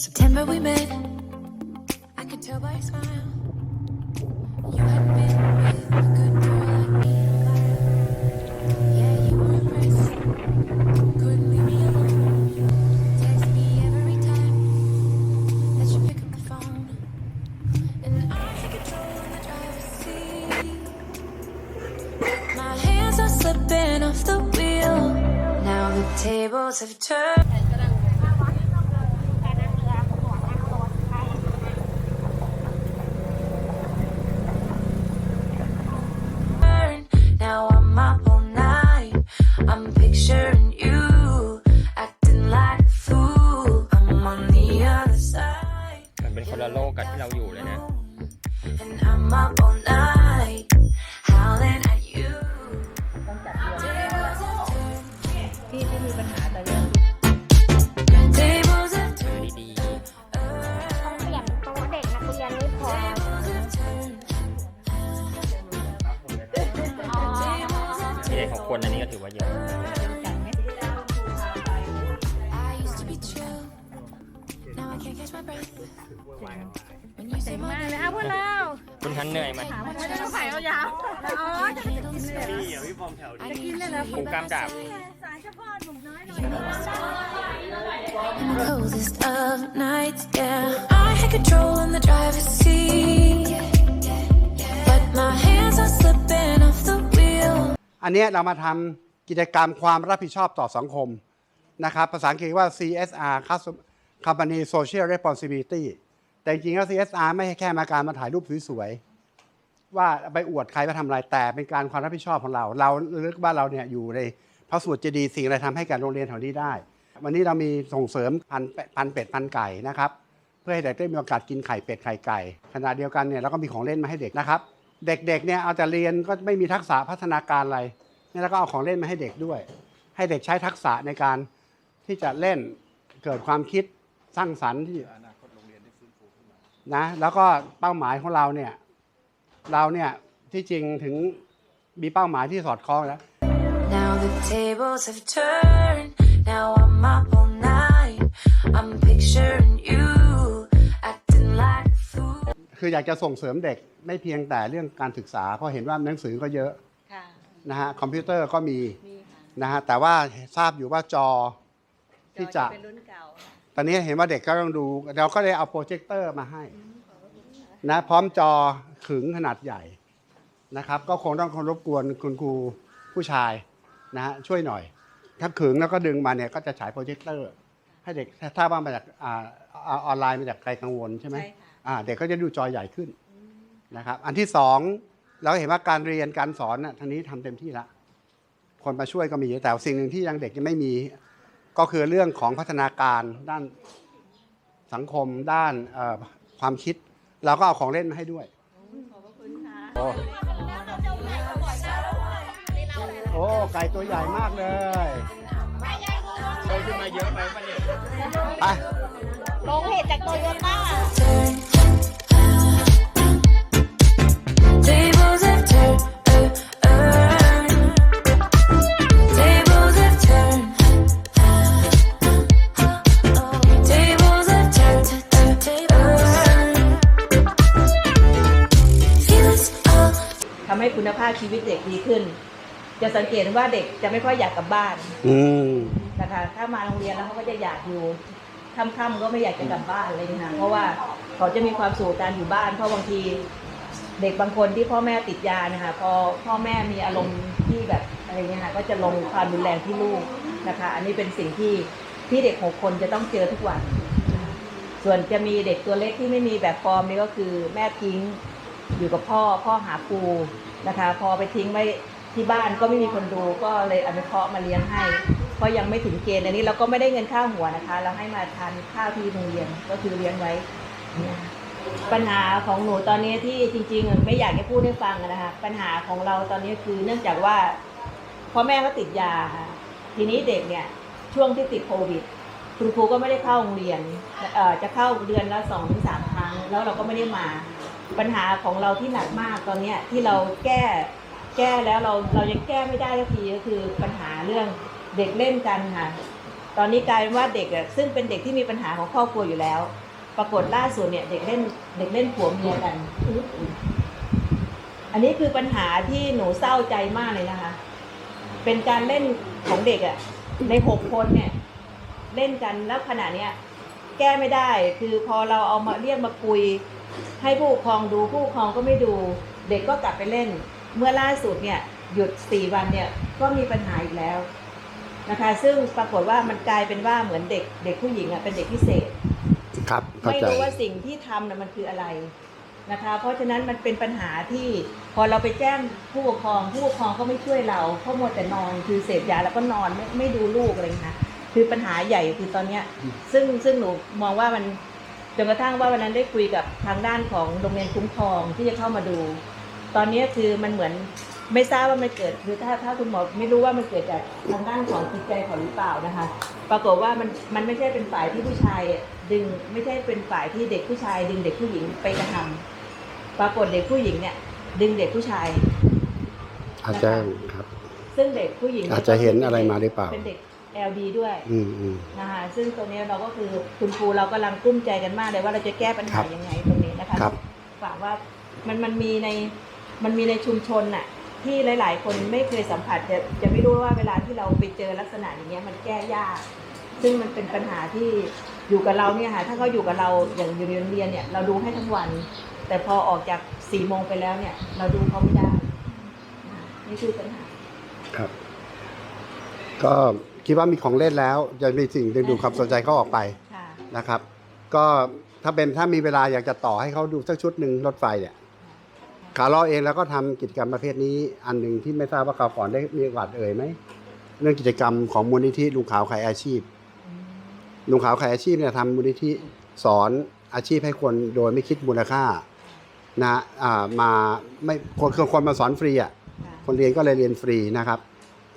September we met. I could tell by your smile. You had been with a good girl like me. Yeah, you were impressed. Couldn't leave me alone. Text me every time that you pick up the phone. And I had control in the driver's seat. My hands are slipping off the wheel. Now the tables have turned. ๆที่ได้ของคนอันนี้ก็ถือว่าเยอะจัดไหม I used to be chill. Now I can't catch my breath. When you say มา my เลยเอาพวกเราคุณทันเหนื่อยไหมไม่ได้ต้องใส่เอายาวอ๋อจะกินเลยจะกินเลยเหรอปูกล้ามดาบสายเฉพาะหนุ่มน้อยหน่อย In the coldest of nights, yeah. I had control in the driver's seat. But my hands are อันนี้เรามาทำกิจกรรมความรับผิดชอบต่อสังคมนะครับภาษาอังกฤษว่า CSR Company Social Responsibility แต่จริงๆแล้ว CSR ไม่ใช่แค่มาการมาถ่ายรูปสวยๆว่าไปอวดใครว่าทำอะไรแต่เป็นการความรับผิดชอบของเรา เราเลือกว่าเราเนี่ยอยู่ในพระสวดเจดีย์สิ่งอะไรทำให้กับโรงเรียนแถวนี้ได้ วันนี้เรามีส่งเสริมพันพันเป็ดพันไก่นะครับ เพื่อให้เด็กได้มีโอกาสกินไข่เป็ดไข่ไก่ขณะเดียวกันเนี่ยเราก็มีของเล่นมาให้เด็กนะครับ เด็กๆเนี่ยเอาแต่เรียนก็ไม่มีทักษะพัฒนาการอะไรนี่แล้วก็เอาของเล่นมาให้เด็กด้วย ให้เด็กใช้ทักษะในการที่จะเล่นเกิดความคิดสร้างสรรค์ที่นะแล้วก็เป้าหมายของเราเนี่ยเราเนี่ยที่จริงถึงมีเป้าหมายที่สอดคล้องแล้ว Now the tables have turned. Now I'm up all night. I'm picturing คืออยากจะส่งเสริมเด็กไม่เพียงแต่เรื่องการศึกษา เพราะเห็นว่าหนังสือก็เยอะค่ะนะฮะคอมพิวเตอร์ก็มีมีค่ะนะฮะแต่ว่าทราบอยู่ว่าจอที่จะเป็นรุ่นเก่าค่ะตอนนี้เห็นว่าเด็กก็ต้องดู เราก็เลยเอาโปรเจคเตอร์มาให้นะพร้อมจอขึงขนาดใหญ่นะครับ ก็คงต้องเคารบกวนคุณครูผู้ชายนะฮะช่วยหน่อย ถ้าขึงแล้วก็ดึงมาเนี่ยก็จะฉายโปรเจคเตอร์ให้เด็กถ้าถ้าว่ามาจากอ่าอ่าออนไลน์มาจากไกลกังวลใช่ไหมใช่ค่ะ อ่าเด็กก็จะดูจอใหญ่ขึ้นนะครับ อันที่สองเราเห็นว่าการเรียนการสอนน่ะทางนี้ทำเต็มที่ละ คนมาช่วยก็มีแต่สิ่งหนึ่งที่ยังเด็กยังไม่มี ก็คือเรื่องของพัฒนาการด้านสังคมด้านเอ่อความคิด เราก็เอาของเล่นมาให้ด้วยขอบพระคุณค่ะโอ้โอ้ไก่ตัวใหญ่มากเลยโตขึ้นมาเยอะไหมปะเนี่ยไปลงเหตุจากโตโยต้า ทำให้คุณภาพชีวิตเด็กดีขึ้น จะสังเกตว่าเด็กจะไม่ค่อยอยากกลับบ้านอืมนะคะถ้ามาโรงเรียนแล้วเขาก็จะอยากอยู่ค่ำๆก็ไม่อยากจะกลับบ้านเลยนะคะเพราะว่าเขาจะมีความสุขกับการอยู่บ้านเพราะบางที เด็กบางคนที่พ่อแม่ติดยานะคะพอพ่อแม่มีอารมณ์ที่แบบอะไรเงี้ยค่ะก็จะลงความรุนแรงที่ลูกนะคะ อันนี้เป็นสิ่งที่ที่เด็กหกคนจะต้องเจอทุกวัน ส่วนจะมีเด็กตัวเล็กที่ไม่มีแบบฟอร์มนี่ก็คือแม่ทิ้งอยู่กับพ่อพ่อหาครูนะคะ พอไปทิ้งไว้ที่บ้านก็ไม่มีคนดูก็เลยอนุเคราะห์มาเลี้ยงให้เพราะยังไม่ถึงเกณฑ์อันนี้เราก็ไม่ได้เงินค่าหัวนะคะ เราให้มาทานข้าวที่โรงเรียนก็คือเลี้ยงไว้เนี่ย ปัญหาของหนูตอนนี้ที่จริงๆไม่อยากจะพูดให้ฟังนะคะปัญหาของเราตอนนี้คือเนื่องจากว่าพ่อแม่ก็ติดยาค่ะทีนี้เด็กเนี่ยช่วงที่ติดโควิดคุณครูก็ไม่ได้เข้าโรงเรียนเอ่อจะเข้าเดือนละสองถึงสามครั้ง แล้วเราก็ไม่ได้มา ปัญหาของเราที่หนักมากตอนเนี้ยที่เราแก้แก้แล้วเราเรายังแก้ไม่ได้สักทีก็คือปัญหาเรื่องเด็กเล่นกันค่ะ ตอนนี้กลายเป็นว่าเด็กอะซึ่งเป็นเด็กที่มีปัญหาของครอบครัวอยู่แล้ว ปรากฏล่าสุดเนี่ยเด็กเล่นเด็กเล่นผัวเมียกัน อันนี้คือปัญหาที่หนูเศร้าใจมากเลยนะคะ เป็นการเล่นของเด็กอะในหกคนเนี่ย เล่นกันแล้วขณะเนี้ยแก้ไม่ได้ คือพอเราเอามาเรียกมาคุย ให้ผู้ปกครองดูผู้ปกครองก็ไม่ดู เด็กก็กลับไปเล่น เมื่อล่าสุดเนี่ย หยุดสี่วันเนี่ยก็มีปัญหาอีกแล้วนะคะ ซึ่งปรากฏว่ามันกลายเป็นว่าเหมือนเด็กเด็กผู้หญิงอะเป็นเด็กพิเศษ ครับเข้าไม่ใจ รู้ว่าสิ่งที่ทำน่ะมันคืออะไรนะคะ เพราะฉะนั้นมันเป็นปัญหาที่พอเราไปแจ้งผู้ปกครอง ผู้ปกครองก็ไม่ช่วยเราเพราะมัวแต่นอนคือเสพยาแล้วก็นอนไม่ไม่ดูลูกอะไรอย่างเงี้ยนะคือปัญหาใหญ่คือตอนเนี้ย ซึ่งซึ่งหนูมองว่ามันจนกระทั่งว่าวันนั้นได้คุยกับทางด้านของโรงเรียนคุ้มครองที่จะเข้ามาดู ตอนนี้คือมันเหมือนไม่ทราบว่ามันเกิดคือถ้าถ้าคุณหมอไม่รู้ว่ามันเกิดจากทางด้านของจิตใจเขาหรือเปล่านะคะ ปรากฏว่ามันมันไม่ใช่เป็นฝ่ายที่ผู้ชาย ดึงไม่ใช่เป็นฝ่ายที่เด็กผู้ชาย ดึงเด็กผู้หญิงไปกระทำปรากฏเด็กผู้หญิงเนี่ย ดึงเด็กผู้ชายอาจจะครับ ซึ่งเด็กผู้หญิงนี่ยอาจจะเห็นอะไรมาหรือเปล่าเป็นเด็ก LD ด้วยอืมอืมนะคะซึ่งตรงนี้เราก็คือคุณครูเรากำลังกลุ้มใจกันมากเลยว่าเราจะแก้ปัญคหารับยังไงตรงนี้นะคะครับฝากว่ามันมันมีในมันมีในชุมชนน่ะที่หลาย ๆ คนไม่เคยสัมผัสจะจะไม่รู้ว่าเวลาที่เราไปเจอลักษณะอย่างเงี้ยมันแก้ยาก ซึ่งมันเป็นปัญหาที่ อยู่กับเราเนี่ยค่ะถ้าเขาอยู่กับเราอย่างอยู่ในโรงเรียนเนี่ยเราดูให้ทั้งวัน แต่พอออกจากสี่โมงไปแล้วเนี่ย เราดูเขาไม่ได้นะคะนี่คือปัญหาครับ ก็คิดว่ามีของเล่นแล้วจะมีสิ่งดึงดูดความสนใจเขาออกไปค่ะนะครับ ก็ถ้าเป็นถ้ามีเวลาอยากจะต่อให้เขาดูสักชุดหนึ่งรถไฟเนี่ยขาล้อเองแล้วก็ทำกิจกรรมประเภทนี้ อันหนึ่งที่ไม่ทราบว่าข่าวก่อนได้มีโอกาสเอ่ยไหมเรื่องกิจกรรมของมูลนิธิลุงขาวขายอาชีพ ลุงขาวขายอาชีพเนี่ยทำมูลนิธิสอนอาชีพให้คนโดยไม่คิดมูลค่านะอ่ามาไม่คนคนคนมาสอนฟรีอะค่ะคนเรียนก็เลยเรียนฟรีนะครับ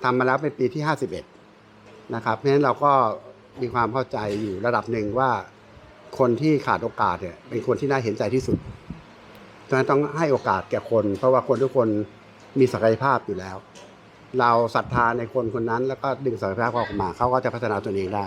ทำมาแล้วเป็นปีที่ 51 นะครับเพราะฉะนั้นเราก็มีความเข้าใจอยู่ระดับหนึ่งว่าคนที่ขาดโอกาสเนี่ยเป็นคนที่น่าเห็นใจที่สุดดังนั้นต้องให้โอกาสแก่คน เพราะว่าคนทุกคนมีศักยภาพอยู่แล้ว เราศรัทธาในคนคนนั้น แล้วก็ดึงศักยภาพเขาออกมาเขาก็จะพัฒนาตัวเองได้